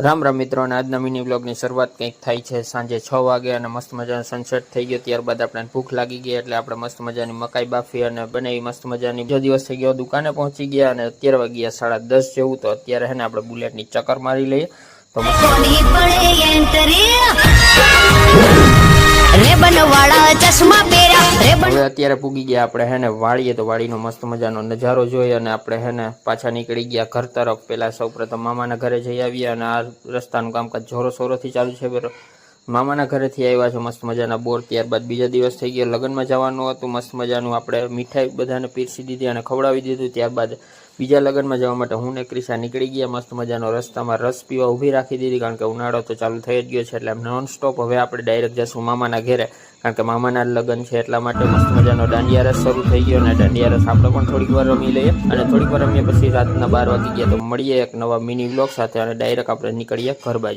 રામ રામ મિત્રો, અને આજના મિની બ્લોગની શરૂઆત કંઈક થાય છે. સાંજે છ વાગે અને મસ્ત મજાનો સનસેટ થઈ ગયો. ત્યારબાદ આપણે ભૂખ લાગી ગઈ એટલે આપણે મસ્ત મજાની મકાઈ બાફી અને બનાવી મસ્ત મજાની બીજો દિવસ થઈ ગયો, દુકાને પહોંચી ગયા અને અત્યારે વાગ્યા સાડા દસ જેવું. તો અત્યારે હે ને આપણે બુલેટની ચક્કર મારી લઈએ. તો મસ્ત કોની પડે એન્ટ્રી રેબન વાળા ચશ્મા હવે અત્યારે પૂગી ગયા આપણે, હે ને, વાળીએ તો વાળીનો મસ્ત મજાનો નજારો જોઈ અને આપણે, હે ને, પાછા નીકળી ગયા ઘર તરફ. પેલા સૌપ્રથમ મામાના ઘરે જઈ આવ્યા અને આ રસ્તાનું કામકાજ જોરો સોરોથી ચાલુ છે બરો મામાના ઘરેથી આવ્યા છે, મસ્ત મજાના બોર. ત્યારબાદ બીજા દિવસ થઈ ગયો, લગ્નમાં જવાનું હતું, મસ્ત મજાનું આપણે મીઠાઈ બધાને પીરસી દીધી અને ખવડાવી દીધું. ત્યારબાદ બીજા લગ્નમાં જવા માટે હું ને ક્રિશા નીકળી ગયા, મસ્ત મજાનો રસ્તામાં રસ પીવા ઊભી રાખી દીધી, કારણ કે ઉનાળો તો ચાલુ થઈ જ ગયો છે, એટલે નોન સ્ટોપ હવે આપણે ડાયરેક્ટ જશું મામાના ઘરે, કારણ કે મામાના લગ્ન છે એટલા માટે મસ્ત મજાનો દાંડિયા રસ શરૂ થઈ ગયો અને દાંડિયા રસ આપણે પણ થોડીક વાર રમી લઈએ અને થોડીક વાર રમીએ પછી રાતના બાર વાગી ગયા તો મળીએ એક નવા મિની બ્લોગ સાથે અને ડાયરેક્ટ આપણે નીકળીએ ઘર બાજુ.